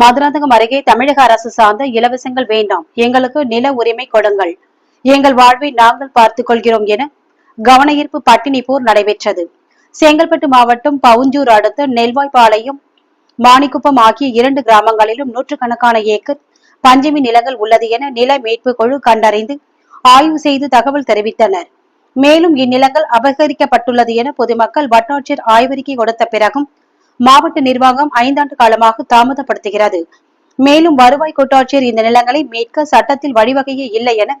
மதுராந்தகம் அருகே தமிழக அரசு சார்ந்த இலவசங்கள் வேண்டாம். எங்களுக்கு நில உரிமை கொடுங்கள். எங்கள் வாழ்வை நாங்கள் பார்த்துக் கொள்கிறோம் என கவனஈர்ப்பு பட்டினி போர் நடைபெற்றது. செங்கல்பட்டு மாவட்டம் பவுஞ்சூர் அடுத்த நெல்வாய்ப்பாளையம் மாணிக்குப்பம் ஆகிய இரண்டு கிராமங்களிலும் நூற்றுக்கணக்கான ஏக்கர் பஞ்சமி நிலங்கள் உள்ளது என நில மீட்பு குழு கண்டறிந்து ஆய்வு செய்து தகவல் தெரிவித்தனர். மேலும் இந்நிலங்கள் அபகரிக்கப்பட்டுள்ளது என பொதுமக்கள் வட்டாட்சியர் ஆய்வறிக்கை கொடுத்த பிறகும் மாவட்ட நிர்வாகம் ஐந்தாண்டு காலமாக தாமதப்படுத்துகிறது. மேலும் வருவாய் கோட்டாட்சியர் இந்த நிலங்களை மீட்க சட்டத்தில் வழிவகையே இல்லை என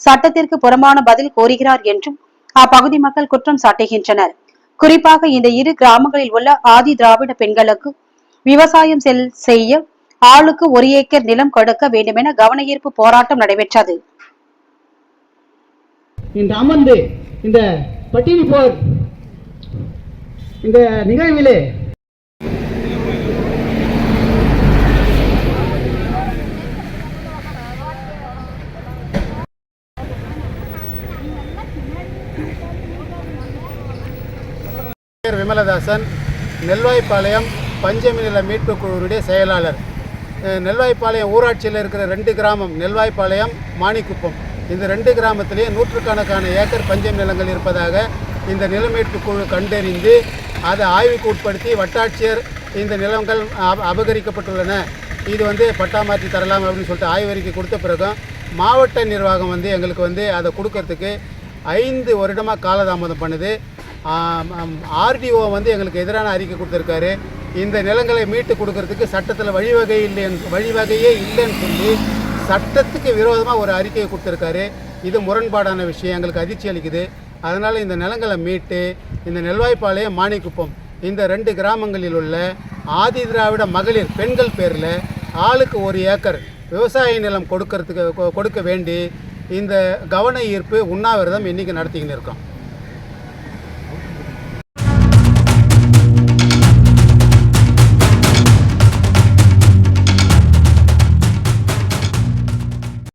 சட்டத்திற்கு புறமான பதில் கோருகிறார் என்றும் அப்பகுதி மக்கள் குற்றம் சாட்டுகின்றனர். குறிப்பாக இந்த இரு கிராமங்களில் உள்ள ஆதி திராவிட பெண்களுக்கு விவசாயம் செய்ய ஆளுக்கு ஒரு ஏக்கர் நிலம் கொடுக்க வேண்டுமென கவன ஈர்ப்பு போராட்டம் நடைபெற்றது. இன்று அமர்ந்து இந்த பட்டினி போர் இந்த நிகழ்விலே பேர் விமலதாசன் நெல்வாய்ப்பாளையம் பஞ்சமி நில மீட்பு குழுவுடைய செயலாளர். நெல்வாய்ப்பாளையம் ஊராட்சியில் இருக்கிற ரெண்டு கிராமம் நெல்வாய்ப்பாளையம் மாணிக்குப்பம். இந்த ரெண்டு கிராமத்திலேயே நூற்றுக்கணக்கான ஏக்கர் பஞ்சமி நிலங்கள் இருப்பதாக இந்த நில மீட்பு குழு கண்டறிந்து அதை ஆய்வுக்கு உட்படுத்தி வட்டாட்சியர் இந்த நிலங்கள் அபகரிக்கப்பட்டுள்ளன. இது வந்து பட்டா மாற்றி தரலாம் அப்படின்னு சொல்லிட்டு ஆய்வறிக்கை கொடுத்த பிறகும் மாவட்ட நிர்வாகம் வந்து எங்களுக்கு வந்து அதை கொடுக்கறதுக்கு ஐந்து வருடமாக காலதாமதம் பண்ணுது. ஆர்டிஓ வந்து எங்களுக்கு எதிரான அறிக்கை கொடுத்துருக்காரு. இந்த நிலங்களை மீட்டு கொடுக்கறதுக்கு சட்டத்தில் வழிவகை இல்லைன்னு வழிவகையே இல்லைன்னு சொல்லி சட்டத்துக்கு விரோதமாக ஒரு அறிக்கையை கொடுத்துருக்காரு. இது முரண்பாடான விஷயம். எங்களுக்கு அதிர்ச்சி அளிக்குது. அதனால் இந்த நிலங்களை மீட்டு இந்த நெல்வாய்ப்பாளையம் மாணிக்குப்பம் இந்த ரெண்டு கிராமங்களில் உள்ள ஆதி திராவிட மகளிர் பெண்கள் பேரில் ஆளுக்கு ஒரு ஏக்கர் விவசாய நிலம் கொடுக்கறதுக்கு கொ- கொடுக்க வேண்டி இந்த கவன ஈர்ப்பு உண்ணாவிரதம் இன்றைக்கி நடத்திக்கின்னு இருக்கோம்.